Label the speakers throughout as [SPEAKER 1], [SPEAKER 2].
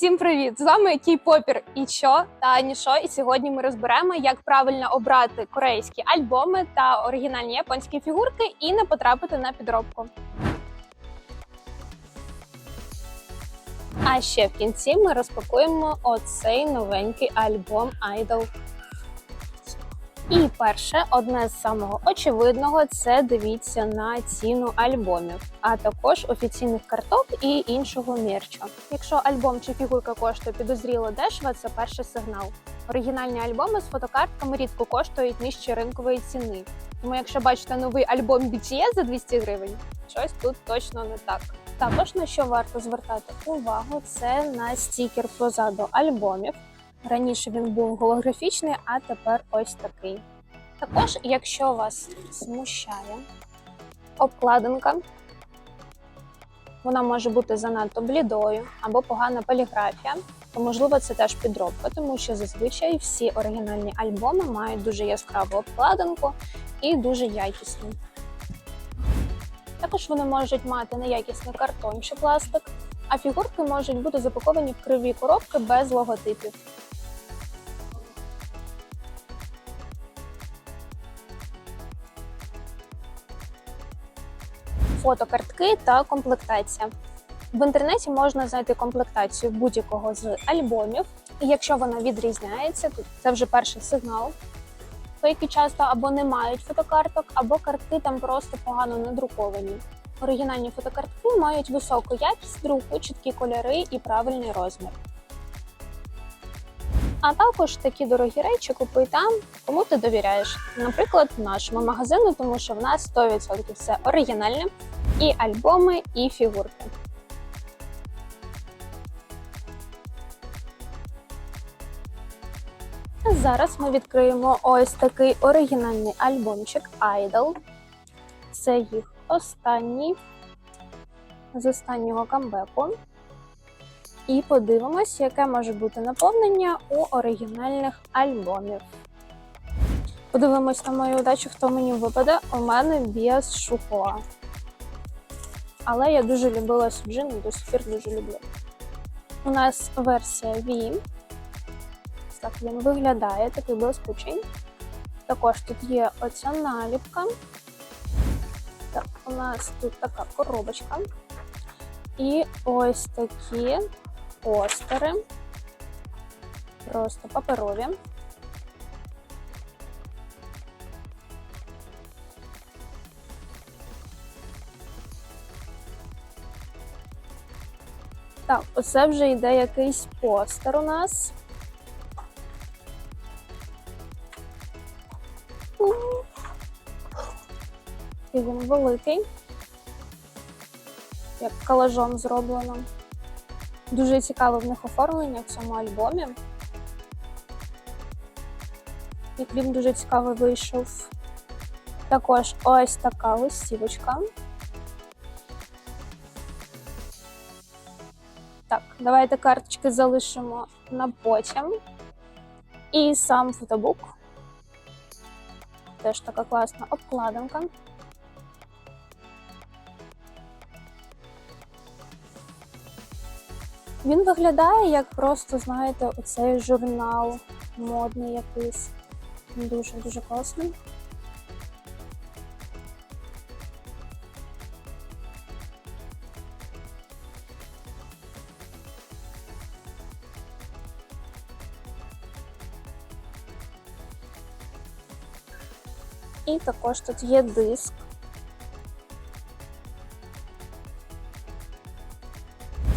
[SPEAKER 1] Всім привіт! З вами Кій Попір і що та нішо. І сьогодні ми розберемо, як правильно обрати корейські альбоми та оригінальні японські фігурки і не потрапити на підробку. А ще в кінці ми розпакуємо оцей новенький альбом Idol. І перше, одне з самого очевидного, це дивіться на ціну альбомів, а також офіційних карток і іншого мерчу. Якщо альбом чи фігурка коштує підозріло дешево, це перший сигнал. Оригінальні альбоми з фотокартками рідко коштують нижче ринкової ціни. Тому, якщо бачите новий альбом BTS за 200 гривень, щось тут точно не так. Також на що варто звертати увагу, це на стікер позаду альбомів. Раніше він був голографічний, а тепер ось такий. Також, якщо вас смущає обкладинка, вона може бути занадто блідою або погана поліграфія, то можливо це теж підробка, тому що зазвичай всі оригінальні альбоми мають дуже яскраву обкладинку і дуже якісну. Також вони можуть мати неякісний картон чи пластик, а фігурки можуть бути запаковані в криві коробки без логотипів. Фотокартки та комплектація. В інтернеті можна знайти комплектацію будь-якого з альбомів, і якщо вона відрізняється, то це вже перший сигнал. Фейки часто або не мають фотокарток, або картки там просто погано надруковані. Оригінальні фотокартки мають високу якість друку, чіткі кольори і правильний розмір. А також такі дорогі речі купуй там, кому ти довіряєш. Наприклад, нашому магазину, тому що в нас 100% все оригінальне, і альбоми, і фігурки. Зараз ми відкриємо ось такий оригінальний альбомчик Idol. Це їх останній з останнього камбеку. І подивимось, яке може бути наповнення у оригінальних альбомів. Подивимось на мою удачу, хто мені випаде. У мене Біас Шухоа. Але я дуже любила Суджину, до сих пір дуже люблю. У нас версія V. Так він виглядає, такий блискучий. Також тут є оця наліпка. Так, у нас тут така коробочка. І ось такі постери. Просто паперові. Так, оце вже йде якийсь постер у нас. І він великий. Як колажом зроблено. Дуже цікаве в них оформлення в цьому альбомі. І кліп дуже цікавий вийшов. Також ось така листівочка. Так, давайте карточки залишимо на потім. І сам фотобук. Теж така класна обкладинка. Він виглядає як просто, знаєте, оцей журнал модний якийсь. Дуже дуже класний. І також тут є диск.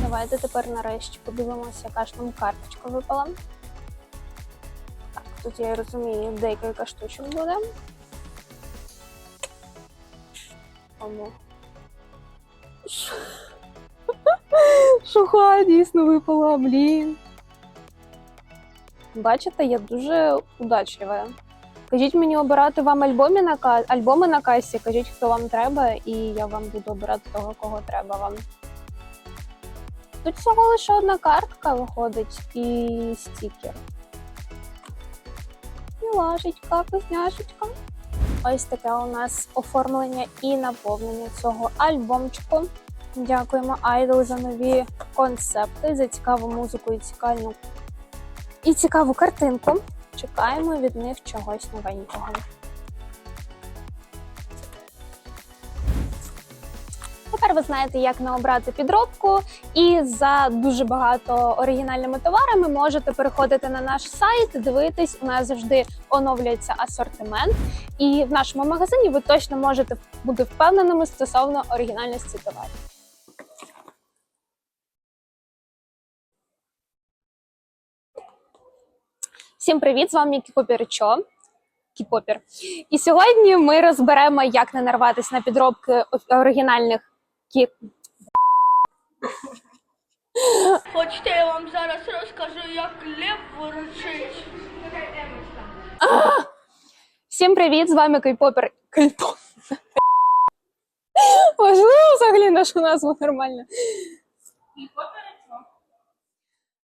[SPEAKER 1] Давайте тепер нарешті подивимося, яка ж нам карточка випала. Так, тут я розумію, декілька штучок буде. Тому. Шуха дійсно випала, блін. Бачите, я дуже удачлива. Кажіть мені обирати вам альбомі на ка... альбоми на касі, кажіть, хто вам треба, і я вам буду обирати того, кого треба вам. Тут всього лише одна картка виходить і стікер. Мілашечка, вкусняшечка. Ось таке у нас оформлення і наповнення цього альбомчику. Дякуємо Idol за нові концепти, за цікаву музику і цікаву, і цікаву картинку. Чекаємо від них чогось новенького. Тепер ви знаєте, як не обрати підробку, і за дуже багато оригінальними товарами можете переходити на наш сайт, дивитись. У нас завжди оновлюється асортимент, і в нашому магазині ви точно можете бути впевненими стосовно оригінальності товарів. Всім привіт! З вами Кіпопірчо. Кіпопір. І сьогодні ми розберемо, як не нарватися на підробки оригінальних кі...
[SPEAKER 2] Хочете, я вам зараз розкажу, як лев ворочить.
[SPEAKER 1] Всім привіт! З вами Кейпопер. Кейпопер. Можливо, взагалі нашу назву нормально.